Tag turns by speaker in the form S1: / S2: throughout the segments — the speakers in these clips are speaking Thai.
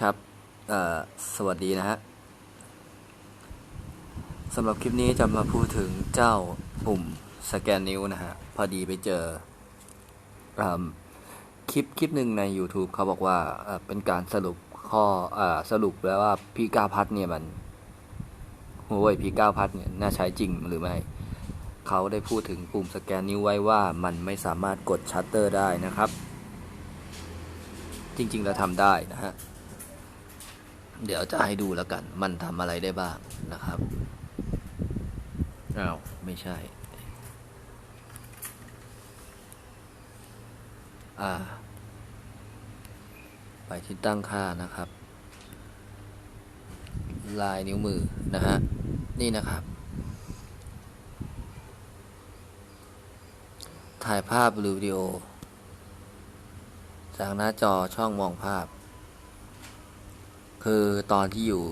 S1: ครับสวัสดีนะฮะสำหรับคลิปนี้จะมาพูดถึงเจ้าปุ่มสแกนนิ้วนะฮะ พอดีไปเจอคลิปคลิปหนึ่งใน YouTube เขาบอกว่าเป็นการสรุปข้ออสรุปแล้วว่าพีก้าพัดเนี่ยมันโอ้ยพีก้าพัดเนี่ยน่าใช้จริงหรือไม่ เขาได้พูดถึงปุ่มสแกนนิ้วไว้ว่ามันไม่สามารถกดชัตเตอร์ได้นะครับ จริง ๆ แล้วทำได้นะฮะ เดี๋ยวจะให้ดูแล้วกัน มันทำอะไรได้บ้างนะครับอ้าวไม่ใช่ อ่า ไปที่ตั้งค่านะครับ ลายนิ้วมือนะฮะ นี่นะครับ ถ่ายภาพหรือวิดีโอ จากหน้าจอช่องมองภาพ คือตอนที่อยู่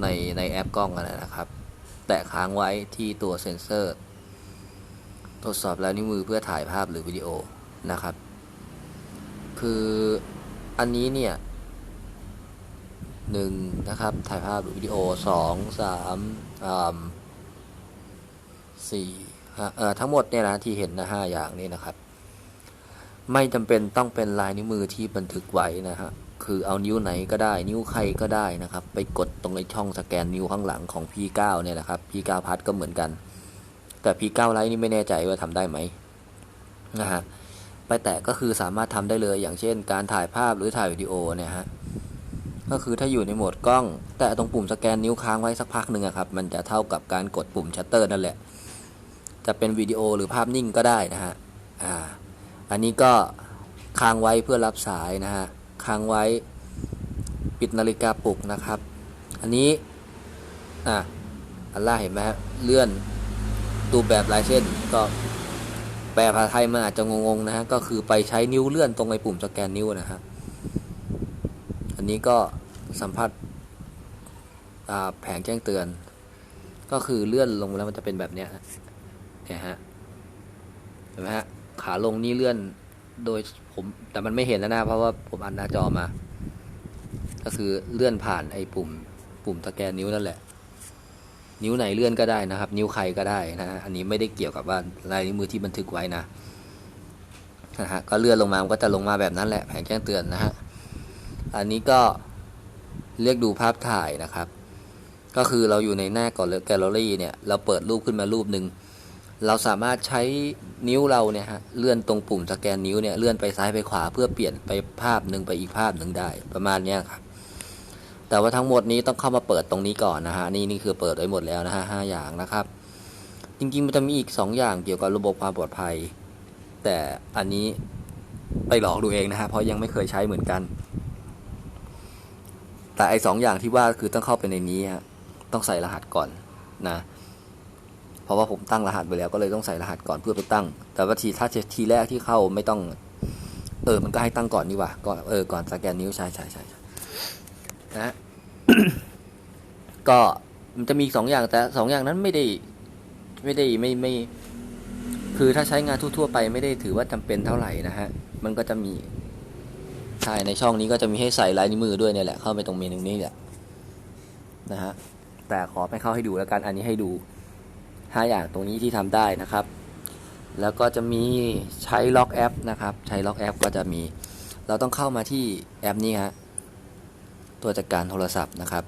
S1: ในในแอปกล้องกันนะครับ แตะค้างไว้ที่ตัวเซ็นเซอร์ทดสอบแล้วนิ้วมือเพื่อถ่ายภาพหรือวิดีโอนะครับ คืออันนี้เนี่ยหนึ่งนะครับถ่ายภาพหรือวิดีโอสองสามสี่เอ่อทั้งหมดเนี่ยนะที่เห็นนะห้าอย่างนี้นะครับ ไม่จำเป็นต้องเป็นลายนิ้วมือที่บันทึกไว้นะฮะ คือเอานิ้วไหนก็ได้ นิ้วใครก็ได้นะครับ ไปกดตรงในช่องสแกนนิ้วข้างหลังของ P9 เนี่ยนะครับ P9 พัดก็เหมือนกัน แต่ P9 ไลท์นี่ไม่แน่ใจว่าทำได้ไหมนะฮะไปแตะก็คือสามารถทำได้เลยอย่างเช่น การถ่ายภาพหรือถ่ายวิดีโอเนี่ยฮะก็คือถ้าอยู่ในโหมดกล้อง แต่ตรงปุ่มสแกนนิ้วค้างไว้สักพักหนึ่งครับมันจะเท่ากับการกดปุ่มชัตเตอร์นั่นแหละจะเป็นวิดีโอหรือภาพนิ่งก็ได้นะฮะอ่าอันนี้ก็ค้างไว้เพื่อรับสายนะฮะ ค้างไว้ ปิดนาฬิกาปลุกนะครับ อันนี้ อะอันล่าเห็นไหมฮะเลื่อนรูแบบลายเส้นก็แปลภาษาไทยมันอาจจะงงๆนะฮะก็คือไปใช้นิ้วเลื่อนตรงไอปุ่มสแกนนิ้วนะฮะอันนี้ก็สัมผัสแผงแจ้งเตือน ก็คือเลื่อนลงแล้วมันจะเป็นแบบเนี้ยเนี่ยฮะเห็นไหมฮะขาลงนี่เลื่อน โดยผมแต่มันไม่เห็นแล้วนะเพราะว่าผมอันหน้าจอมา ก็คือเลื่อนผ่านไอ้ปุ่ม ปุ่มสแกนนิ้วนั่นแหละ นิ้วไหนเลื่อนก็ได้นะครับ นิ้วใครก็ได้นะฮะอันนี้ไม่ได้เกี่ยวกับว่าลายนิ้วมือที่บันทึกไว้นะนะฮะก็เลื่อนลงมามันก็จะลงมาแบบนั้นแหละแผงแจ้งเตือนนะฮะอันนี้ก็เรียกดูภาพถ่ายนะครับ ก็คือเราอยู่ในหน้าก่อนเลยแกลเลอรี่เนี่ยเราเปิดรูปขึ้นมารูปหนึ่ง เราสามารถใช้นิ้วเราเนี่ยฮะเลื่อนตรงปุ่มสแกนนิ้วเนี่ยเลื่อนไปซ้ายไปขวาเพื่อเปลี่ยนไปภาพหนึ่งไปอีกภาพหนึ่งได้ประมาณเนี้ยครับแต่ว่าทั้งหมดนี้ต้องเข้ามาเปิดตรงนี้ก่อนนะฮะนี่นี่คือเปิดไว้หมดแล้วนะฮะห้าอย่างนะครับ จริงๆมันจะมีอีกสองอย่างเกี่ยวกับระบบความปลอดภัย แต่อันนี้ไปหลอกดูเองนะฮะเพราะยังไม่เคยใช้เหมือนกัน แต่ไอสองอย่างที่ว่าคือต้องเข้าไปในนี้ฮะต้องใส่รหัสก่อนนะ เพราะว่าผมตั้งรหัสไปแล้วก็เลยต้องใส่รหัสก่อนเพื่อไปตั้ง แต่ว่าทีถ้าทีแรกที่เข้าไม่ต้อง เออ มันก็ให้ตั้งก่อนนี่ว่าก่อนเออก่อนสแกนนิ้วใช่ใช่ใช่ใชนะก็มันจะมีสองอย่างแต่สองอย่างนั้นไม่ได้ไม่ได้ไม่ไม่ คือถ้าใช้งานทั่วๆไปไม่ได้ถือว่าจำเป็นเท่าไหร่นะฮะ มันก็จะมีใช่ในช่องนี้ก็จะมีให้ใส่ลายนิ้วมือด้วยเนี่ยแหละเข้าไปตรงเมนูนี้แหละนะฮะแต่ขอไม่เข้าให้ดูแล้วกันอันนี้ให้ดู ห้าอย่างตรงนี้ที่ทำได้นะครับ แล้วก็จะมีใช้ล็อกแอปนะครับใช้ล็อกแอปก็จะมี เราต้องเข้ามาที่แอปนี้ฮะตัวจัดการโทรศัพท์นะครับ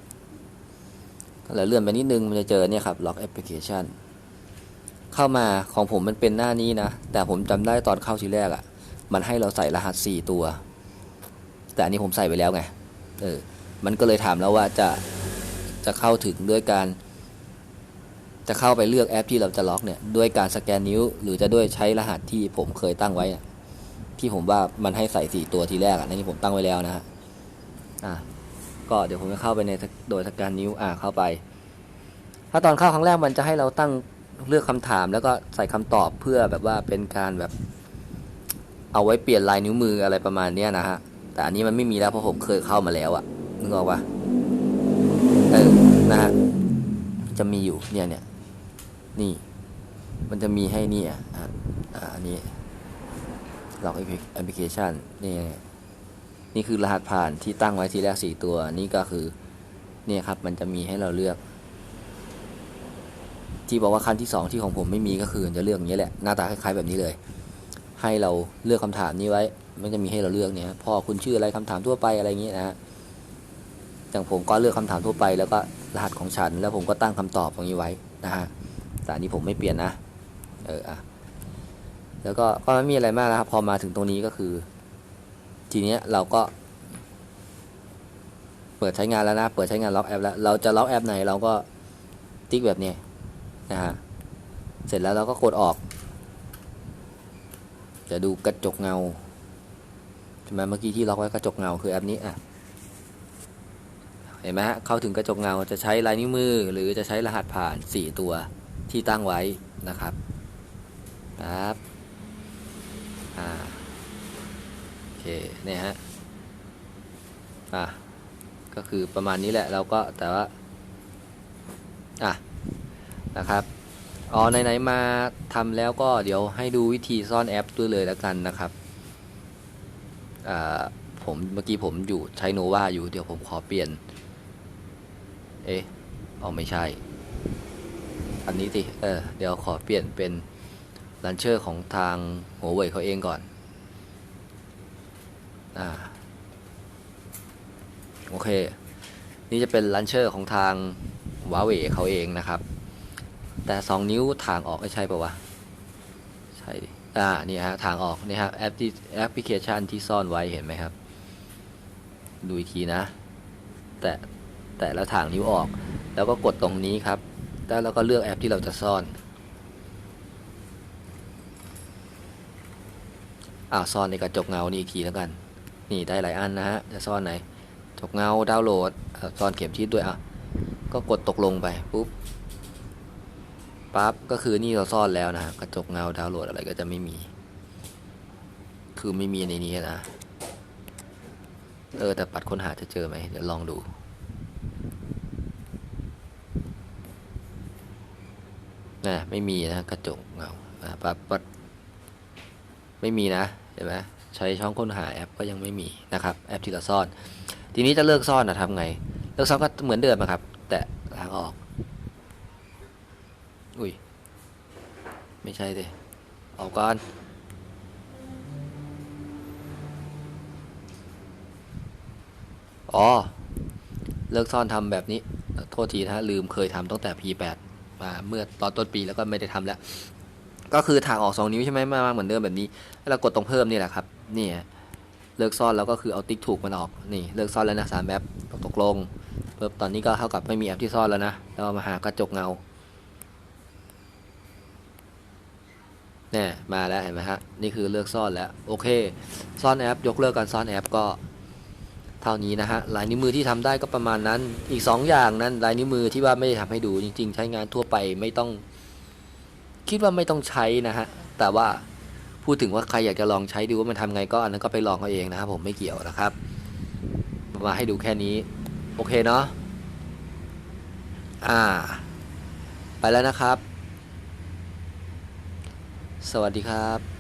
S1: แล้วเลื่อนไปนิดนึงมันจะเจอเนี่ยครับล็อกแอปพลิเคชันเข้ามาของผมมันเป็นหน้านี้นะ แต่ผมจำได้ตอนเข้าทีแรกอะ่ะ มันให้เราใส่รหัส 4 ตัว แต่อันนี้ผมใส่ไปแล้วไงเออมันก็เลยถามแล้วว่าจะจะเข้าถึงด้วยการ จะเข้าไปเลือกแอปที่เราจะล็อกเนี่ยด้วยการสแกนนิ้ว หรือจะด้วยใช้รหัสที่ผมเคยตั้งไว้ที่ผมว่ามันให้ใส่สี่ตัวทีแรกอะนี่ผมตั้งไว้แล้วนะฮะอะก็เดี๋ยวผมจะเข้าไปในโดยสแกนนิ้วอ่าเข้าไป ถ้าตอนเข้าครั้งแรกมันจะให้เราตั้งเลือกคำถาม แล้วก็ใส่คำตอบเพื่อแบบว่าเป็นการแบบ เอาไว้เปลี่ยนลายนิ้วมืออะไรประมาณเนี้ยนะฮะแต่อันนี้มันไม่มีแล้วเพราะผมเคยเข้ามาแล้วอะนึกออกปะเออนะฮะจะมีอยู่เนี่ยเนี่ย นี่ มันจะมีให้นี่อะอ่านนี้ล็อกแอปพลิเคชันนี่นี่คือรหัสผ่านที่ตั้งไว้ทีแรกสี่ตัว นี่ก็คือเนี่ยครับมันจะมีให้เราเลือก ที่บอกว่าขั้นที่สองที่ของผมไม่มีก็คือจะเลือกอย่างนี้แหละหน้าตาคล้ายๆแบบนี้เลย ให้เราเลือกคำถามนี้ไว้ มันจะมีให้เราเลือกเนี่ยพ่อคุณชื่ออะไรคำถามทั่วไปอะไรอย่างนี้นะฮะอย่างผมก็เลือกคำถามทั่วไปแล้วก็รหัสของฉัน แล้วผมก็ตั้งคำตอบตรงนี้ไว้นะฮะ แต่อันนี้ผมไม่เปลี่ยนนะ เอออะแล้วก็ก็ไม่มีอะไรมากนะครับ พอมาถึงตรงนี้ก็คือ ทีเนี้ยเราก็ เปิดใช้งานแล้วนะ เปิดใช้งานล็อกแอปแล้ว เราจะล็อกแอปไหนเราก็ติ๊กแบบนี้นะฮะ เสร็จแล้วเราก็กดออก จะดูกระจกเงาใช่ไหมเมื่อกี้ที่ล็อกไว้กระจกเงาคือแอปนี้อะเห็นไหมฮะเข้าถึงกระจกเงาจะใช้ลายนิ้วมือ หรือจะใช้รหัสผ่าน 4 ตัว ที่ตั้งไว้นะครับครับอ่าโอเคเนี่ยฮะอะก็คือประมาณนี้แหละเราก็แต่ว่าอะนะครับอ๋อไหนๆมาทำแล้วก็เดี๋ยวให้ดูวิธีซ่อนแอปด้วยเลยแล้วกันนะครับอ่าผมเมื่อกี้ผมอยู่ใช้โนวาอยู่เดี๋ยวผมขอเปลี่ยน เอ๊ะอ๋อไม่ใช่ อันนี้สิเออเดี๋ยวขอเปลี่ยนเป็นลันเชอร์ของทางหัวเว่ยเขาเองก่อนอ่าโอเค นี่จะเป็นลันเชอร์ของทางวาเว่เขาเองนะครับ แต่สองนิ้วทางออกไม่ใช่ปะวะ ใช่ดิอ่านี่ฮะทางออกนี่ฮะแอปที่แอปพลิเคชันที่ซ่อนไว้เห็นไหมครับ ดูอีกทีนะ แต่แต่แล้วทางนิ้วออก แล้วก็กดตรงนี้ครับ แล้วเราก็เลือกแอปที่เราจะซ่อนอ่าซ่อนในกระจกเงานี่อีกทีแล้วกัน นี่ได้หลายอันนะฮะ จะซ่อนไหนกระจกเงาดาวน์โหลดซ่อนเข็มทิศด้วยอะ ก็กดตกลงไปปุ๊บ ปั๊บ ก็คือนี่เราซ่อนแล้วนะฮะกระจกเงาดาวน์โหลดอะไรก็จะไม่มี คือไม่มีในนี้นะ เออแต่ปัดค้นหาจะเจอไหม เดี๋ยวลองดู นะไม่มีนะกระจกเงาปั๊บปั๊บไม่มีนะเห็นไหมใช้ช่องค้นหาแอปก็ยังไม่มีนะครับแอปที่เราซ่อน ทีนี้จะเลิกซ่อนนะทำไง เลิกซ่อนก็เหมือนเดิมนะครับ แต่ล้างออก อุ้ยไม่ใช่ดิออกก่อนอ๋อ เลิกซ่อนทำแบบนี้ โทษทีนะฮะลืมเคยทำตั้งแต่ P8 มาเมื่อตอนต้นปีแล้วก็ไม่ได้ทำแล้ว ก็คือทางออก 2 นิ้วใช่ไหมมาเหมือนเดิมแบบนี้แล้วกดตรงเพิ่มนี่แหละครับนี่เลิกซ่อนแล้วก็คือเอาติ๊กถูกมันออกนี่เลิกซ่อนแล้วนะสามแบบตกลงเพิ่มตอนนี้ก็เท่ากับไม่มีแอปที่ซ่อนแล้วนะเรามาหากระจกเงาเนี่ยมาแล้วเห็นไหมฮะนี่คือเลิกซ่อนแล้วโอเค ซ่อนแอปยกเลิกการซ่อนแอปก็ เท่านี้นะฮะลายนิ้วมือที่ทำได้ก็ประมาณนั้น อีก 2 อย่างนั้นลายนิ้วมือที่ว่าไม่ได้ทำให้ดูจริง ๆ ใช้งานทั่วไปไม่ต้อง คิดว่าไม่ต้องใช้นะฮะแต่ว่าพูดถึงว่าใครอยากจะลองใช้ดูว่ามันทำไงก็อันนั้นก็ไปลองเอาเองนะครับผมไม่เกี่ยวนะครับ มาให้ดูแค่นี้โอเคเนาะอ่า ไปแล้วนะครับ สวัสดีครับ